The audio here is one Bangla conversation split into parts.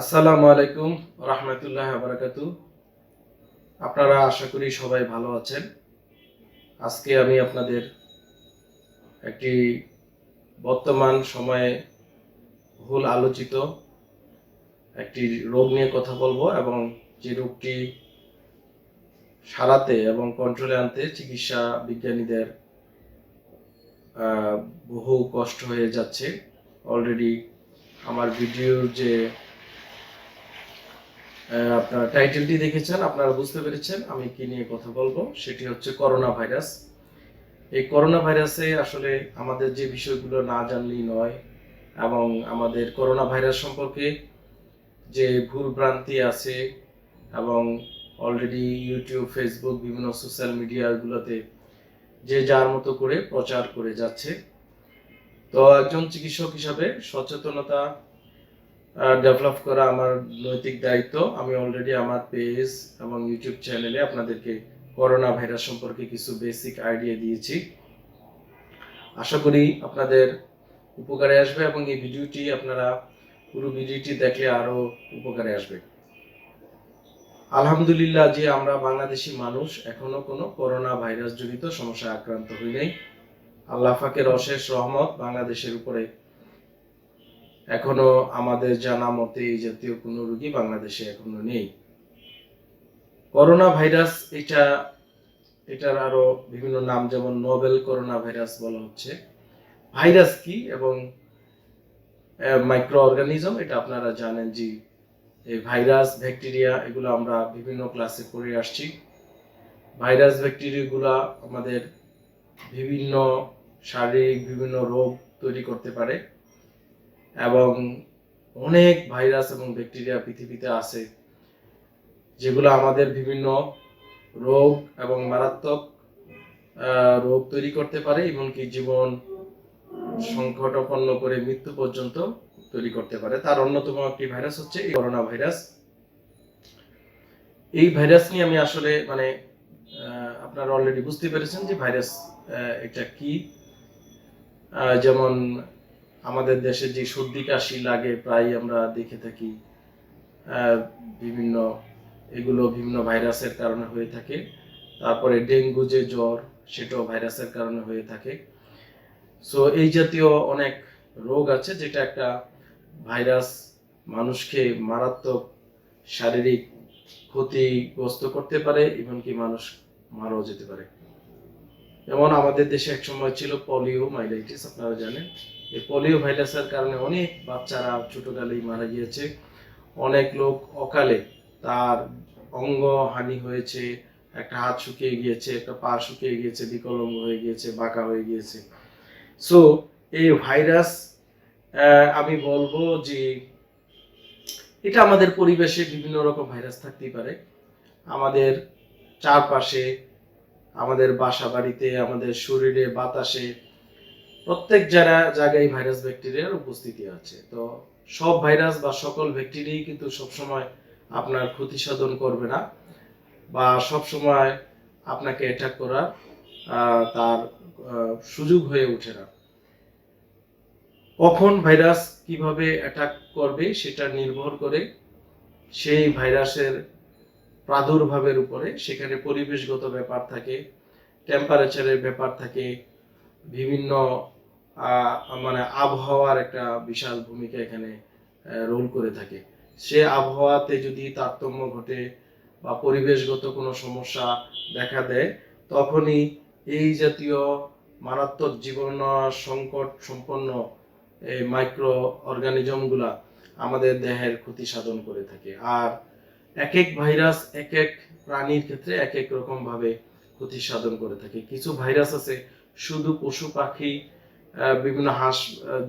আসসালামু আলাইকুম রহমতুল্লাহ বারাকাতু। আপনারা আশা করি সবাই ভালো আছেন। আজকে আমি আপনাদের একটি বর্তমান সময়ে ভুল আলোচিত একটি রোগ নিয়ে কথা বলব এবং যে রোগটি সারাতে এবং কন্ট্রোলে আনতে চিকিৎসা বিজ্ঞানীদের বহু কষ্ট হয়ে যাচ্ছে। অলরেডি আমার ভিডিওর যে আপনার টাইটেলটি দেখেছেন, আপনারা বুঝতে পেরেছেন, আমি কি নিয়ে কথা বলব, সেটি হচ্ছে করোনা ভাইরাস। এই করোনা ভাইরাসে আসলে আমাদের যে বিষয়গুলো না জানলেই নয়, এবং আমাদের করোনা ভাইরাস সম্পর্কে যে ভুল ভ্রান্তি আছে, এবং অলরেডি ইউটিউব ফেসবুক বিভিন্ন সোশ্যাল মিডিয়াগুলোতে যে যার মতো করে প্রচার করে যাচ্ছে। তো একজন চিকিৎসক হিসাবে সচেতনতা ডেভেলপ করা আমার নৈতিক দায়িত্ব। আমি অলরেডি আমার পেজ এবং ইউটিউব চ্যানেলে আপনাদেরকে করোনা ভাইরাস সম্পর্কে কিছু বেসিক আইডিয়া দিয়েছি। আশা করি আপনাদের উপকারে আসবে এবং এই ভিডিওটি আপনারা পুরো ভিডিওটি দেখলে আরও উপকারে আসবে। আলহামদুলিল্লাহ যে আমরা বাংলাদেশি মানুষ, এখনও কোনো করোনা ভাইরাস জনিত সমস্যায় আক্রান্ত হই নাই। আল্লাহ ফাকের অশেষ রহমত বাংলাদেশের উপরে এখনও আমাদের জানা মতে এই জাতীয় কোনো রোগী বাংলাদেশে এখনও নেই। করোনা ভাইরাস এটা, এটার আরও বিভিন্ন নাম যেমন নোবেল করোনা ভাইরাস বলা হচ্ছে। ভাইরাস কি এবং মাইক্রো অর্গানিজম এটা আপনারা জানেন যে এই ভাইরাস, ব্যাকটেরিয়া, এগুলো আমরা বিভিন্ন ক্লাসে পড়ে আসছি। ভাইরাস, ব্যাকটেরিয়াগুলো আমাদের বিভিন্ন শারীরিক বিভিন্ন রোগ তৈরি করতে পারে। এবং অনেক ভাইরাস এবং ব্যাকটেরিয়া পৃথিবীতে আছে, যেগুলো আমাদের বিভিন্ন রোগ এবং মারাত্মক রোগ তৈরি করতে পারে, এমনকি জীবন সংকটাপন্ন করে মৃত্যু পর্যন্ত তৈরি করতে পারে। তার অন্যতম একটি ভাইরাস হচ্ছে এই করোনা ভাইরাস। এই ভাইরাস নিয়ে আমি আসলে মানে আপনারা অলরেডি বুঝতে পেরেছেন যে ভাইরাস এটা কি। যেমন আমাদের দেশে যে সর্দি কাশি লাগে প্রায় আমরা দেখে থাকি বিভিন্ন এগুলো বিভিন্ন ভাইরাসের কারণে হয়ে থাকে। তারপরে ডেঙ্গু যে জ্বর, সেটাও ভাইরাসের কারণে হয়ে থাকে। সো এই জাতীয় অনেক রোগ আছে যেটা একটা ভাইরাস মানুষকে মারাত্মক শারীরিক ক্ষতিগ্রস্ত করতে পারে, এমনকি মানুষ মারাও যেতে পারে। যেমন আমাদের দেশে এক সময় ছিল পলিও, মাইলাইটিস, আপনারা জানেন। এই পলিও ভাইরাসের কারণে অনেক বাচ্চারা ছোটকালেই মারা গিয়েছে। অনেক লোক অকালে তার অঙ্গ হানি হয়েছে, একটা হাত শুকিয়ে গিয়েছে, একটা পা শুকিয়ে গিয়েছে বিকলঙ্গ হয়ে গিয়েছে, বাঁকা হয়ে গিয়েছে। সো এই ভাইরাস আমি বলব যে এটা আমাদের পরিবেশে বিভিন্ন রকম ভাইরাস থাকতেই পারে। আমাদের চারপাশে, আমাদের বাসা বাড়িতে আমাদের শরীরে, বাতাসে প্রত্যেক যারা জায়গায় ভাইরাস ব্যাকটেরিয়ার উপস্থিতি আছে, তো সব ভাইরাস বা সকল ব্যাকটেরিয়াই কিন্তু সবসময় আপনার ক্ষতি সাধন করবে না বা সব সময় আপনাকে অ্যাটাক করার তার সুযোগ হয়ে ওঠে না। কখন ভাইরাস কীভাবে অ্যাটাক করবে সেটা নির্ভর করে সেই ভাইরাসের প্রাদুর্ভাবের উপরে সেখানে পরিবেশগত ব্যাপার থাকে টেম্পারেচারের ব্যাপার থাকে, বিভিন্ন মানে আবহাওয়ার একটা বিশাল ভূমিকা এখানে রোল করে থাকে। সে আবহাওয়াতে যদি তারতম্য ঘটে বা পরিবেশগত কোনো সমস্যা দেখা দেয়, তখনই এই জাতীয় মারাত্মক জীবন সংকট সম্পন্ন এই মাইক্রো অর্গানিজমগুলা আমাদের দেহের ক্ষতি সাধন করে থাকে। আর এক এক ভাইরাস এক এক প্রাণীর ক্ষেত্রে এক এক রকম ভাবে ক্ষতি সাধন করে থাকে। কিছু ভাইরাস আছে, শুধু পশু পাখি বিভিন্ন হাঁস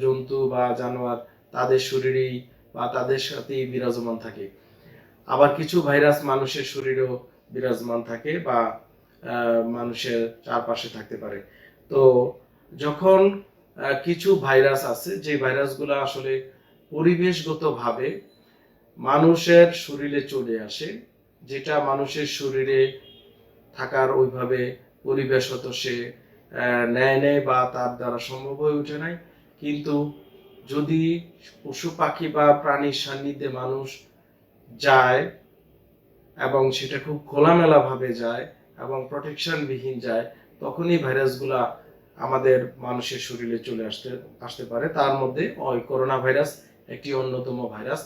জন্তু বা জানোয়ার তাদের শরীরেই বা তাদের সাথেই বিরাজমান থাকে। আবার কিছু ভাইরাস মানুষের শরীরেও বিরাজমান থাকে বা মানুষের চারপাশে থাকতে পারে। তো যখন কিছু ভাইরাস আছে, যে ভাইরাসগুলো আসলে পরিবেশগতভাবে মানুষের শরীরে চলে আসে, যেটা মানুষের শরীরে থাকার ওইভাবে পরিবেশগত সে নেয় নেয় বা তার দ্বারা সম্ভব হয়ে ওঠে নাই। কিন্তু যদি পশু পাখি বা প্রাণীর সান্নিধ্যে মানুষ যায় এবং সেটা খুব খোলামেলা ভাবে যায় এবং প্রোটেকশন বিহীন যায়, তখনই ভাইরাসগুলা আমাদের মানুষের শরীরে চলে আসতে আসতে পারে। তার মধ্যে ওই করোনা ভাইরাস একটি অন্যতম ভাইরাস।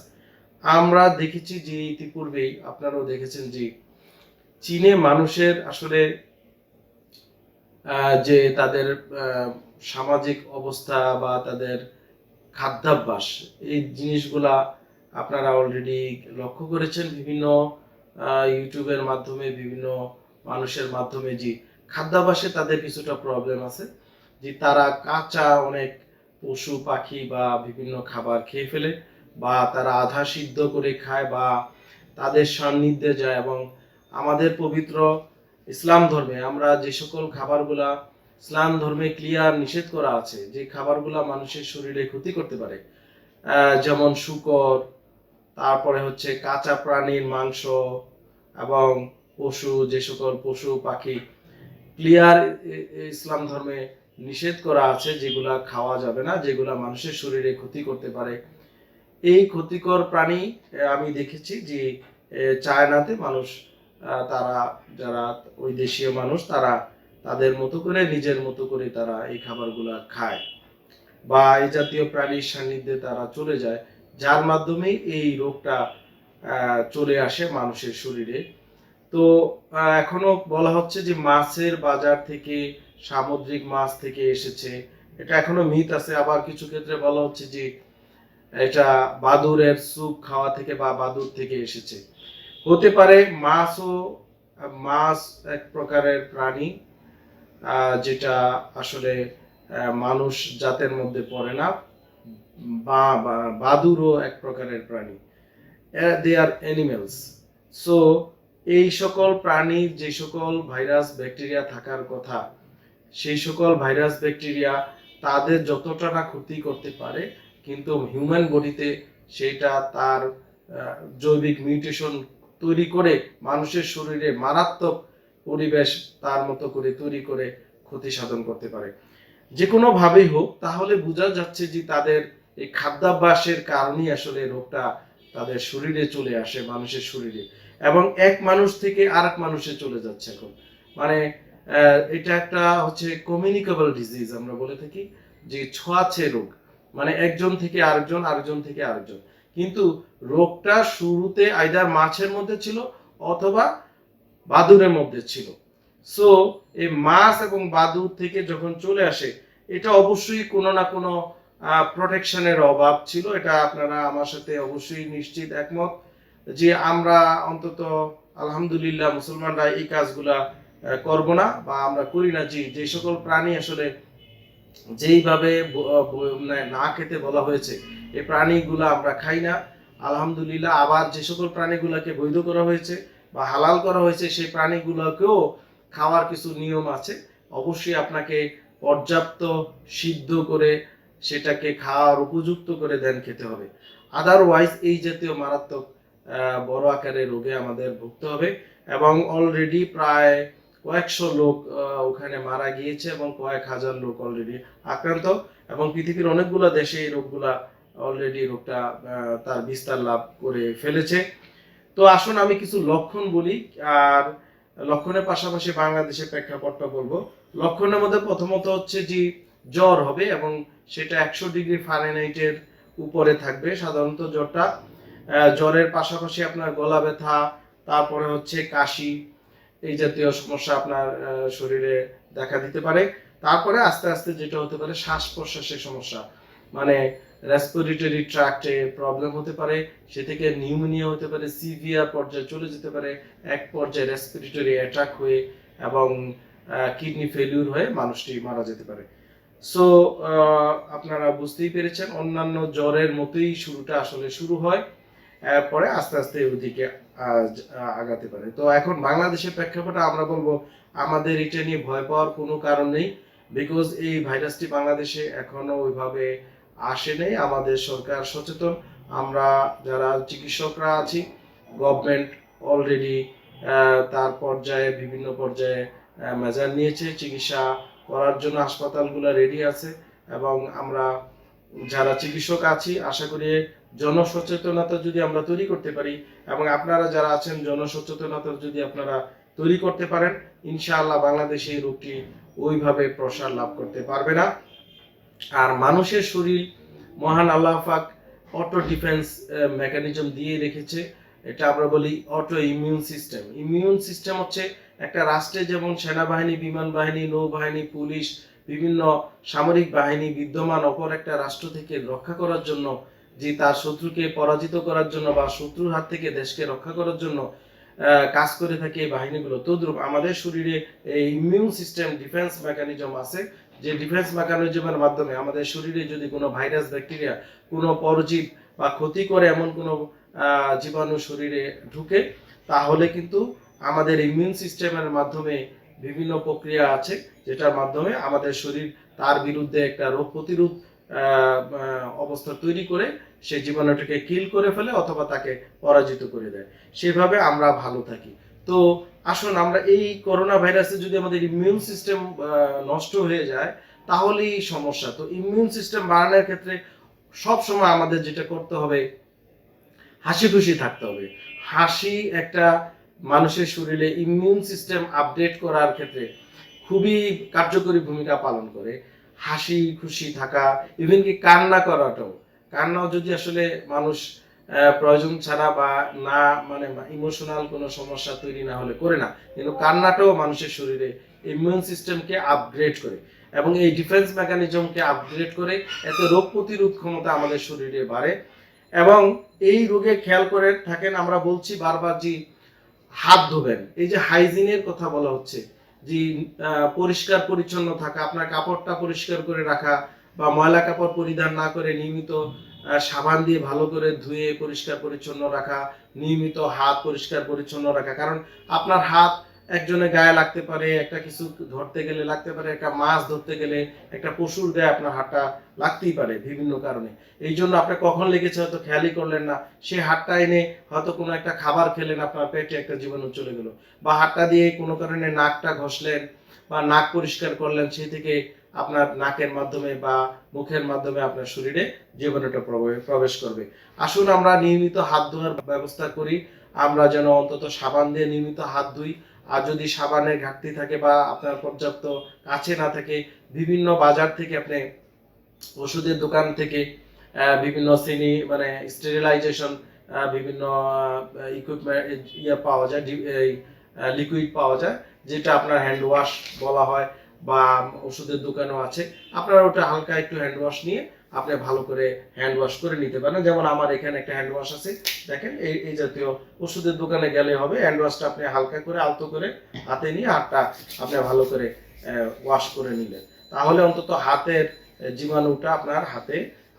আমরা দেখেছি যে ইতিপূর্বেই আপনারাও দেখেছেন যে চীনে মানুষের আসলে যে তাদের সামাজিক অবস্থা বা তাদের খাদ্যাভ্যাস, এই জিনিসগুলা আপনারা অলরেডি লক্ষ্য করেছেন বিভিন্ন ইউটিউবের মাধ্যমে, বিভিন্ন মানুষের মাধ্যমে যে খাদ্যাভ্যাসে তাদের কিছুটা প্রবলেম আছে, যে তারা কাঁচা অনেক পশু, পাখি বা বিভিন্ন খাবার খেয়ে ফেলে বা তারা আধা সিদ্ধ করে খায় বা তাদের সান্নিধ্যে যায় এবং আমাদের পবিত্র ইসলাম ধর্মে আমরা যে সকল খাবারগুলা ইসলাম ধর্মে ক্লিয়ার নিষেধ করা আছে, যে খাবারগুলা মানুষের শরীরে ক্ষতি করতে পারে যেমন শুকর, তারপরে হচ্ছে কাঁচা প্রাণীর মাংস এবং পশু, যে সকল পশু পাখি ক্লিয়ার ইসলাম ধর্মে নিষেধ করা আছে, যেগুলা খাওয়া যাবে না, যেগুলা মানুষের শরীরে ক্ষতি করতে পারে। এই ক্ষতিকর প্রাণী আমি দেখেছি যে চায়নাতে মানুষ তারা যারা ওই দেশীয় মানুষ, তারা তাদের মতো করে, নিজের মতো করে তারা এই খাবারগুলা খায় বা এই জাতীয় প্রাণীর সান্নিধ্যে তারা চলে যায়, যার মাধ্যমে এই রোগটা চলে আসে মানুষের শরীরে। তো এখনও বলা হচ্ছে যে মাছের বাজার থেকে, সামুদ্রিক মাছ থেকে এসেছে। এটা এখনও মিথ আছে, আবার কিছু ক্ষেত্রে বলা হচ্ছে যে এটা বাদুরের স্যুপ খাওয়া থেকে বা বাদুর থেকে এসেছে। হতে পারে মাছও, মাছ এক প্রকারের প্রাণী যেটা আসলে মানুষ জাতের মধ্যে পড়ে না। বা বাদুরও এক প্রকারের প্রাণী। দে আর অ্যানিমেলস সো এই সকল প্রাণীর যে সকল ভাইরাস, ব্যাকটেরিয়া থাকার কথা, সেই সকল ভাইরাস, ব্যাকটেরিয়া তাদের যতটা না ক্ষতি করতে পারে, কিন্তু হিউম্যান বডিতে সেটা তার জৈবিক মিউটেশন তৈরি করে মানুষের শরীরে মারাত্মক পরিবেশ তার মতো করে তৈরি করে ক্ষতি সাধন করতে পারে। যে কোনো ভাবেই হোক, তাহলে বোঝা যাচ্ছে যে তাদের এই খাদ্যাভ্যাসের কারণেই আসলে রোগটা তাদের শরীরে চলে আসে, মানুষের শরীরে। এবং এক মানুষ থেকে আরেক মানুষে চলে যাচ্ছে এখন। মানে এটা একটা হচ্ছে কমিউনিকেবল ডিজিজ আমরা বলে থাকি, যে ছোঁয়াছে রোগ। মানে একজন থেকে আরেকজন আরেকজন থেকে আরেকজন। কিন্তু রোগটা শুরুতে আইদার মাছের মধ্যে ছিল অথবা বাদুরের মধ্যে ছিল। সো এই মাছ এবং বাদুর থেকে যখন চলে আসে, এটা অবশ্যই কোনো না কোনো প্রোটেকশনের অভাব ছিল। এটা আপনারা আমার সাথে অবশ্যই নিশ্চিত একমত যে আমরা অন্তত আলহামদুলিল্লাহ মুসলমানরা এই কাজগুলা করব না বা আমরা করি না। যে যে সকল প্রাণী আসলে যেইভাবে মানে না খেতে বলা হয়েছে এই প্রাণীগুলো আমরা খাই না। আলহামদুলিল্লাহ, আবার যে সকল প্রাণীগুলোকে বৈধ করা হয়েছে বা হালাল করা হয়েছে, সেই প্রাণীগুলোকেও খাওয়ার কিছু নিয়ম আছে। অবশ্যই আপনাকে পর্যাপ্ত সিদ্ধ করে সেটাকে খাওয়ার উপযুক্ত করে দেন খেতে হবে। আদারওয়াইজ এই জাতীয় মারাত্মক বড় আকারের রোগে আমাদের ভুগতে হবে এবং অলরেডি প্রায় কয়েকশো লোক ওখানে মারা গিয়েছে এবং কয়েক হাজার লোক অলরেডি আক্রান্ত এবং পৃথিবীর অনেকগুলো দেশে এই রোগগুলা অলরেডি রোগটা তার বিস্তার লাভ করে ফেলেছে। তো আসুন আমি কিছু লক্ষণ বলি, আর লক্ষণের পাশাপাশি বাংলাদেশের প্রেক্ষাপটটা বলব। লক্ষণের মধ্যে প্রথমত হচ্ছে যে জ্বর হবে এবং সেটা একশো ডিগ্রি ফারেনহাইটের উপরে থাকবে, সাধারণত জ্বরটা। জ্বরের পাশাপাশি আপনার গলা ব্যথা, তারপরে হচ্ছে কাশি এই জাতীয় সমস্যা আপনার শরীরে দেখা দিতে পারে। তারপরে আস্তে আস্তে যেটা হতে পারে শ্বাস প্রশ্বাসের সমস্যা। মানে রেসপিরেটরি ট্র্যাক্টে প্রবলেম হতে পারে, সে থেকে নিউমোনিয়া হতে পারে সিভিয়ার পর্যায়ে চলে যেতে পারে, এক পর্যায়ে রেসপিরেটরি অ্যাটাক হয়ে এবং কিডনি ফেলিউর হয়ে মানুষটি মারা যেতে পারে। সো আপনারা বুঝতেই পেরেছেন, অন্যান্য জ্বরের মতোই শুরুটা আসলে শুরু হয়। এরপরে আস্তে আস্তে ওদিকে আগাতে পারে। তো এখন বাংলাদেশের প্রেক্ষাপটে আমরা বলব, আমাদের এটা নিয়ে ভয় পাওয়ার কোনো কারণ নেই বিকজ এই ভাইরাসটি বাংলাদেশে এখনও ওইভাবে আসে নেই। আমাদের সরকার সচেতন। আমরা যারা চিকিৎসকরা আছি গভর্নমেন্ট অলরেডি তার পর্যায়ে, বিভিন্ন পর্যায়ে মেজার নিয়েছে। চিকিৎসা করার জন্য হাসপাতালগুলো রেডি আছে এবং আমরা যারা চিকিৎসক আছি, আশা করি জনসচেতনতা যদি আমরা তৈরি করতে পারি এবং আপনারা যারা আছেন জনসচেতনতা যদি আপনারা তৈরি করতে পারেন, ইনশাআল্লাহ বাংলাদেশে এই রোগটি ওইভাবে প্রসার লাভ করতে পারবে না। আর মানুষের শরীর, মহান আল্লাহ পাক অটো ডিফেন্স মেকানিজম দিয়ে রেখেছে। এটা আমরা বলি auto immune system immune system হচ্ছে একটা রাষ্ট্রে যেমন সেনাবাহিনী, বিমান বাহিনী, নৌবাহিনী, পুলিশ, বিভিন্ন সামরিক বাহিনী বিদ্যমান অপর একটা রাষ্ট্র থেকে রক্ষা করার জন্য যে তার শত্রুকে পরাজিত করার জন্য বা শত্রুর হাত থেকে দেশকে রক্ষা করার জন্য কাজ করে থাকে এই বাহিনীগুলো। তদ্রুপ আমাদের শরীরে এই ইমিউন সিস্টেম ডিফেন্স মেকানিজম আছে, যে ডিফেন্স মেকানিজমের মাধ্যমে আমাদের শরীরে যদি কোনো ভাইরাস ব্যাকটেরিয়া কোনো পরজীব বা ক্ষতি করে এমন কোনো জীবাণু শরীরে ঢুকে, তাহলে কিন্তু আমাদের ইমিউন সিস্টেমের মাধ্যমে বিভিন্ন প্রক্রিয়া আছে, যেটার মাধ্যমে আমাদের শরীর তার বিরুদ্ধে একটা রোগ প্রতিরোধ অবস্থা তৈরি করে সেই জীবাণুটাকে কিল করে ফেলে অথবা তাকে পরাজিত করে দেয়। সেভাবে আমরা ভালো থাকি। তো আসুন, আমরা এই করোনা ভাইরাসে যদি আমাদের ইমিউন সিস্টেম নষ্ট হয়ে যায়, তাহলেই সমস্যা। তো ইমিউন সিস্টেম বাড়ানোর ক্ষেত্রে সব সময় আমাদের যেটা করতে হবে হাসি খুশি থাকতে হবে। হাসি একটা মানুষের শরীরে ইমিউন সিস্টেম আপডেট করার ক্ষেত্রে খুবই কার্যকরী ভূমিকা পালন করে। হাসি, খুশি থাকা ইভেন কি কান্না করাটাও। কান্নাও যদি আসলে মানুষ প্রয়োজন ছাড়া বা না মানে ইমোশনাল কোনো সমস্যা তৈরি না হলে করে না। কিন্তু কান্নাটাও মানুষের শরীরে ইমিউন সিস্টেমকে আপগ্রেড করে এবং এই ডিফেন্স মেকানিজমকে আপগ্রেড করে এতে রোগ প্রতিরোধ ক্ষমতা আমাদের শরীরে বাড়ে এবং এই রোগে খেয়াল করে থাকেন, আমরা বলছি বারবার যে হাত ধোবেন। এই যে হাইজিনের কথা বলা হচ্ছে যে পরিষ্কার পরিচ্ছন্ন থাকা, আপনার কাপড়টা পরিষ্কার করে রাখা বা ময়লা কাপড় পরিধান না করে নিয়মিত সাবান দিয়ে ভালো করে ধুয়ে পরিষ্কার পরিচ্ছন্ন রাখা, নিয়মিত হাত পরিষ্কার পরিচ্ছন্ন রাখা। কারণ আপনার হাত একজনের গায়ে লাগতে পারে, একটা কিছু ধরতে গেলে লাগতে পারে, একটা মাছ ধরতে গেলে, একটা পশুর গায়ে আপনার হাতটা লাগতেই পারে বিভিন্ন কারণে। এই জন্য আপনি কখন লেগেছে হয়তো খেয়ালই করলেন না, সে হাতটা এনে হয়তো কোনো একটা খাবার খেলেন, আপনার পেটে একটা জীবাণু চলে গেল বা হাতটা দিয়ে কোনো কারণে নাকটা ঘষলেন বা নাক পরিষ্কার করলেন, সেই থেকে আপনার নাকের মাধ্যমে বা মুখের মাধ্যমে আপনার শরীরে জীবাণুটা প্রবে- প্রবেশ করবে। আসুন আমরা নিয়মিত হাত ধোয়ার ব্যবস্থা করি। আমরা যেন অন্তত সাবান দিয়ে নিয়মিত হাত ধুই। আর যদি সাবানের ঘাটতি থাকে বা আপনার পর্যাপ্ত কাছে না থাকে, বিভিন্ন বাজার থেকে আপনি ওষুধের দোকান থেকে বিভিন্ন শ্রেণি মানে স্টেরিলাইজেশন বিভিন্ন ইকুইপমেন্ট ইয়ে পাওয়া যায় লিকুইড পাওয়া যায়, যেটা আপনার হ্যান্ড ওয়াশ বলা হয় বা ওষুধের দোকানও আছে। আপনারা ওটা হালকা একটু হ্যান্ড ওয়াশ নিয়ে আপনি ভালো করে হ্যান্ড ওয়াশ করে নিতে পারেন। যেমন আমার এখানে একটা হ্যান্ড ওয়াশ আছে। দেখেন, এই এই জাতীয় ওষুধের দোকানে গেলে হবে হ্যান্ড ওয়াশটা আপনি হালকা করে আলতো করে হাতে নিয়ে হাতটা আপনি ভালো করে ওয়াশ করে নিলেন। তাহলে অন্তত হাতের জীবাণুটা আপনার হাতে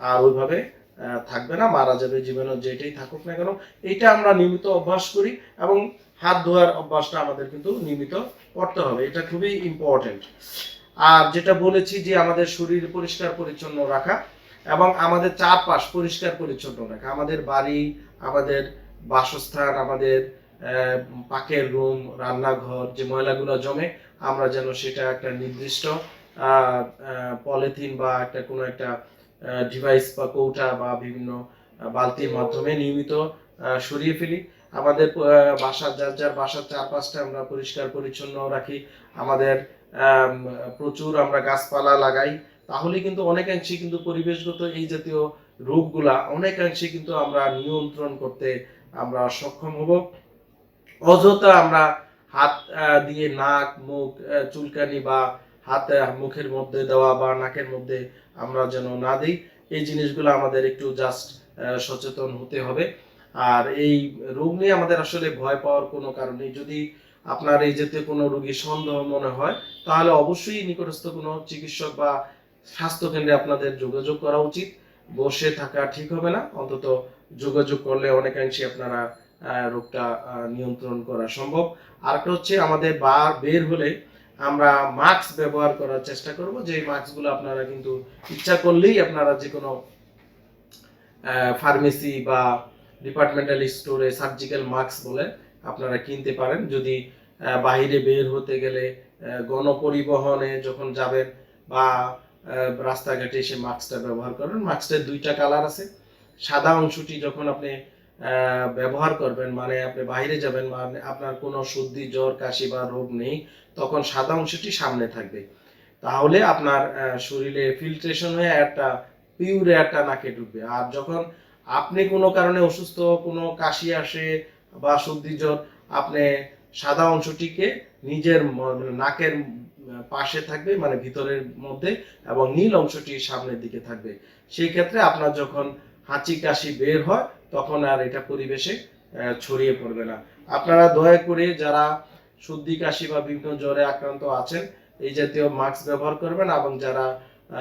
আর ওইভাবে থাকবে না, মারা যাবে, জীবাণু যেটাই থাকুক না কেন। এইটা আমরা নিয়মিত অভ্যাস করি এবং হাত ধোয়ার অভ্যাসটা আমাদের কিন্তু নিয়মিত করতে হবে। এটা খুবই ইম্পর্টেন্ট আর যেটা বলেছি যে আমাদের শরীর পরিষ্কার পরিচ্ছন্ন রাখা এবং আমাদের চারপাশ পরিষ্কার পরিচ্ছন্ন রাখা। আমাদের বাড়ি, আমাদের বাসস্থান, আমাদের পাকের রুম, রান্নাঘর, যে ময়লাগুলো জমে, আমরা যেন সেটা একটা নির্দিষ্ট পলিথিন বা একটা কোনো একটা ডিভাইস বা কৌটা বা বিভিন্ন বালতির মাধ্যমে নিয়মিত সরিয়ে ফেলি। আমাদের বাসার যার যার বাসার চারপাশটা আমরা পরিষ্কার পরিচ্ছন্ন রাখি। আমাদের প্রচুর আমরা গাছপালা লাগাই। তাহলে কিন্তু অনেকাংশে কিন্তু পরিবেশগত এই জাতীয় রোগগুলা অনেকাংশে কিন্তু আমরা নিয়ন্ত্রণ করতে আমরা সক্ষম হব। অযথা আমরা হাত দিয়ে নাক, মুখ চুলকানি বা হাত মুখের মধ্যে দেওয়া বা নাকের মধ্যে আমরা যেন না দিই, এই জিনিসগুলো আমাদের একটু জাস্ট সচেতন হতে হবে। আর এই রোগ নিয়ে আমাদের আসলে ভয় পাওয়ার কোনো কারণ যদি আপনার এই জাতীয় কোনো রোগী সন্দেহ মনে হয়, তাহলে অবশ্যই নিকটস্থ কোনো চিকিৎসক বা স্বাস্থ্য কেন্দ্রে আপনাদের যোগাযোগ করা উচিত। বসে থাকা ঠিক হবে না। অন্তত যোগাযোগ করলে অনেকাংশে আপনারা রোগটা নিয়ন্ত্রণ করা সম্ভব। আরেকটা হচ্ছে আমাদের বার বের হলে আমরা মাস্ক ব্যবহার করার চেষ্টা করব। যে মাস্কগুলো আপনারা কিন্তু ইচ্ছা করলেই আপনারা যে কোনো ফার্মেসি বা ডিপার্টমেন্টাল স্টোরে সার্জিক্যাল মাস্ক বলে আপনারা কিনতে পারেন। যদি বাইরে বের হতে গেলে গণপরিবহনে যখন যাবেন বা রাস্তাঘাটে এসে মাস্কটা ব্যবহার করবেন মাস্কটার দুইটা কালার আছে। সাদা অংশটি যখন আপনি ব্যবহার করবেন মানে আপনি বাইরে যাবেন মানে আপনার কোনো সর্দি, জ্বর, কাশি বা রোগ নেই, তখন সাদা অংশটি সামনে থাকবে। তাহলে আপনার শরীরে ফিল্ট্রেশন হয়ে একটা পিউর এয়ারটা নাকে ঢুকবে। আর যখন আপনি কোনো কারণে অসুস্থ, কোনো কাশি আসে বা সর্দি, জ্বর, আপনি সাদা অংশটিকে নিজের মানে নাকের পাশে থাকবে মানে ভিতরের মধ্যে, এবং নীল অংশটি সামনের দিকে থাকবে। সেই ক্ষেত্রে আপনার যখন হাঁচি কাশি বের হয়, তখন আর এটা পরিবেশে ছড়িয়ে পড়বে না। আপনারা দয়া করে যারা সর্দি কাশি বা বিভিন্ন জ্বরে আক্রান্ত আছেন, এই জাতীয় মাস্ক ব্যবহার করবেন এবং যারা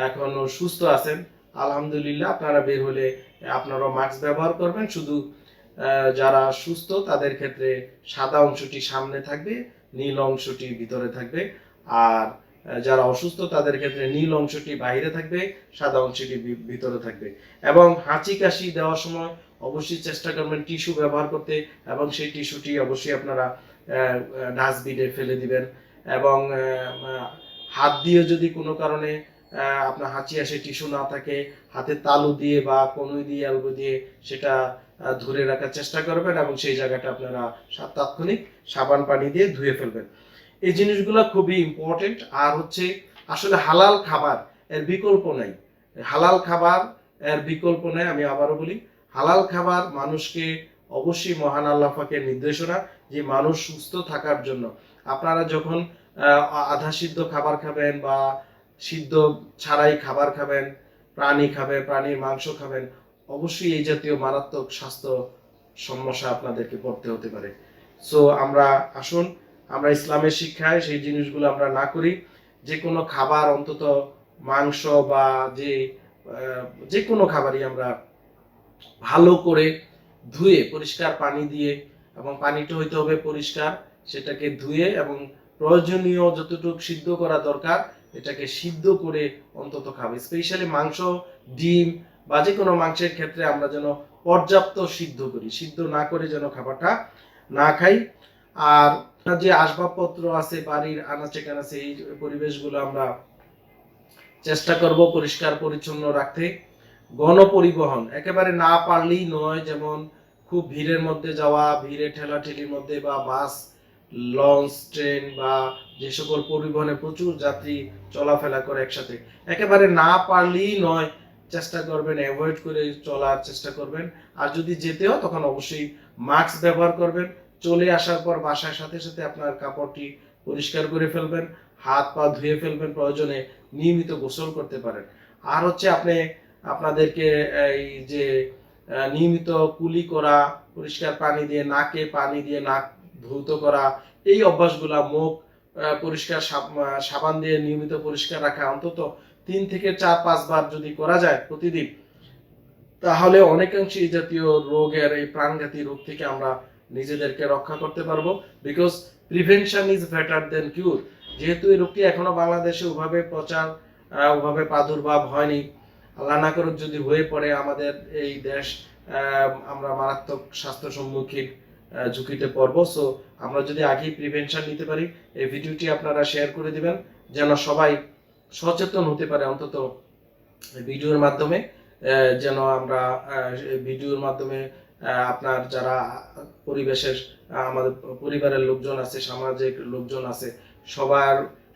এখনও সুস্থ আছেন, আলহামদুলিল্লাহ আপনারা বের হলে আপনারা মাস্ক ব্যবহার করবেন। শুধু যারা সুস্থ, তাদের ক্ষেত্রে সাদা অংশটি সামনে থাকবে, নীল অংশটি ভিতরে থাকবে। আর যারা অসুস্থ, তাদের ক্ষেত্রে নীল অংশটি বাইরে থাকবে, সাদা অংশটি ভিতরে থাকবে। এবং হাঁচি কাশি দেওয়ার সময় অবশ্যই চেষ্টা করবেন টিস্যু ব্যবহার করতে, এবং সেই টিস্যুটি অবশ্যই আপনারা ডাস্টবিনে ফেলে দিবেন। এবং হাত দিয়ে যদি কোনো কারণে আপনার হাঁচি আসে, টিস্যু না থাকে, হাতে তালু দিয়ে বা কনুই দিয়ে এলবো দিয়ে, সেটা ধরে রাখার চেষ্টা করবেন এবং সেই জায়গাটা আপনারা তাৎক্ষণিক সাবান পানি দিয়ে ধুয়ে ফেলবেন। এই জিনিসগুলো খুবই ইম্পর্টেন্ট আর হচ্ছে আসলে হালাল খাবার এর বিকল্প নাই। হালাল খাবার এর বিকল্প নেই, আমি আবারও বলি, হালাল খাবার মানুষকে অবশ্যই মহান আল্লাহ পাকের নির্দেশনা যে মানুষ সুস্থ থাকার জন্য। আপনারা যখন আধা সিদ্ধ খাবার খাবেন বা সিদ্ধ ছাড়াই খাবার খাবেন, প্রাণী খাবে, প্রাণীর মাংস খাবেন, অবশ্যই এই জাতীয় মারাত্মক স্বাস্থ্য সমস্যা আপনাদেরকে পড়তে হতে পারে। সো আমরা আসুন আমরা ইসলামের শিক্ষায় সেই জিনিসগুলো আমরা না করি। যে কোনো খাবার, অন্তত মাংস বা যে যে কোনো খাবারই আমরা ভালো করে ধুয়ে, পরিষ্কার পানি দিয়ে এবং পানিটা হইতে হবে পরিষ্কার, সেটাকে ধুয়ে এবং প্রয়োজনীয় যতটুকু সিদ্ধ করা দরকার, এটাকে সিদ্ধ করে অন্তত খাবে। স্পেশালি মাংস, ডিম বা যে কোনো মাংসের ক্ষেত্রে আমরা যেন পর্যাপ্ত সিদ্ধ করি। সিদ্ধ না করে যেন খাবারটা না খাই। আর যে আসবাবপত্র আছে, বাড়ির আনাচে কানাচে এই পরিবেশগুলো আমরা চেষ্টা করব পরিষ্কার, পরিচ্ছন্ন রাখতে। গণপরিবহন, একেবারে না পারলেই নয়, যেমন খুব ভিড়ের মধ্যে যাওয়া, ভিড়ে ঠেলাঠেলির মধ্যে বা বাস, লঞ্চ, ট্রেন বা যে সকল পরিবহনে প্রচুর যাত্রী চলাফেরা করে একসাথে। একেবারে না পারলেই নয়, চেষ্টা করবেন, অ্যাভয়েড করে চলার চেষ্টা করবেন। আর যদি যেতেও, তখন অবশ্যই মাস্ক ব্যবহার করবেন। চলে আসার পর বাসার সাথে সাথে আপনার কাপড়টি পরিষ্কার করে ফেলবেন, হাত পা ধুয়ে ফেলবেন প্রয়োজনে নিয়মিত গোসল করতে পারেন। আর হচ্ছে আপনি আপনাদেরকে এই যে নিয়মিত কুলি করা, পরিষ্কার পানি দিয়ে নাকে পানি দিয়ে নাক ধৌত করা, এই অভ্যাসগুলা মুখ পরিষ্কার সাবান দিয়ে নিয়মিত পরিষ্কার রাখা অন্তত তিন থেকে চার পাঁচবার যদি করা যায় প্রতিদিন, তাহলে অনেকাংশে জাতীয় রোগের, এই প্রাণঘাতী রোগ থেকে আমরা নিজেদেরকে রক্ষা করতে পারব। Because prevention is better than cure যেহেতু এই রোগটি এখনও বাংলাদেশে ওভাবে প্রচার ওভাবে প্রাদুর্ভাব হয়নি। আল্লাহ না করুক যদি হয়ে পড়ে আমাদের এই দেশ আমরা মারাত্মক স্বাস্থ্য সম্মুখীন ঝুঁকিতে পড়ব। সো আমরা যদি আগেই প্রিভেনশন নিতে পারি, এই ভিডিওটি আপনারা শেয়ার করে দিবেন, যেন সবাই সচেতন হতে পারে অন্তত ভিডিওর মাধ্যমে যেন আমরা ভিডিওর মাধ্যমে আপনার যারা পরিবেশের আমাদের পরিবারের লোকজন আছে, সামাজিক লোকজন আছে, সবার,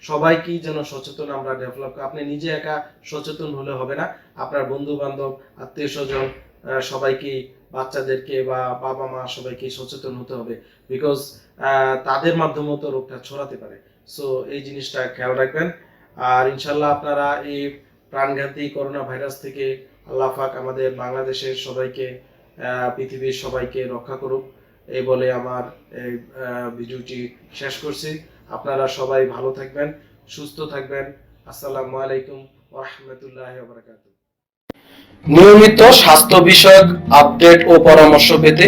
সবাইকেই যেন সচেতন আমরা ডেভেলপ আপনি নিজে একা সচেতন হলে হবে না। আপনার বন্ধু বান্ধব আত্মীয় স্বজন সবাইকেই বাচ্চাদেরকে বা বাবা মা সবাইকে সচেতন হতে হবে বিকজ তাদের মাধ্যমেও তো রোগটা ছড়াতে পারে। সো এই জিনিসটা খেয়াল রাখবেন। আর ইনশাল্লাহ আপনারা এই প্রাণঘাতী করোনা ভাইরাস থেকে আল্লাহ আমাদের বাংলাদেশের সবাইকে পৃথিবীর সবাইকে রক্ষা করুক। এই বলে আমার ভিডিওটি শেষ করছি। আপনারা সবাই ভালো থাকবেন, সুস্থ থাকবেন। আসসালামু আলাইকুম ওরহমতুল্লাহ নিয়মিত স্বাস্থ্য বিষয়ক আপডেট ও পরামর্শ পেতে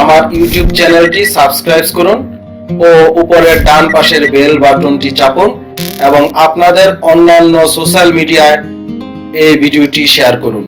আমার ইউটিউব চ্যানেলটি সাবস্ক্রাইব করুন ও উপরের ডান পাশের বেল বাটনটি চাপুন এবং আপনাদের অন্যান্য সোশ্যাল মিডিয়ায় এই ভিডিওটি শেয়ার করুন।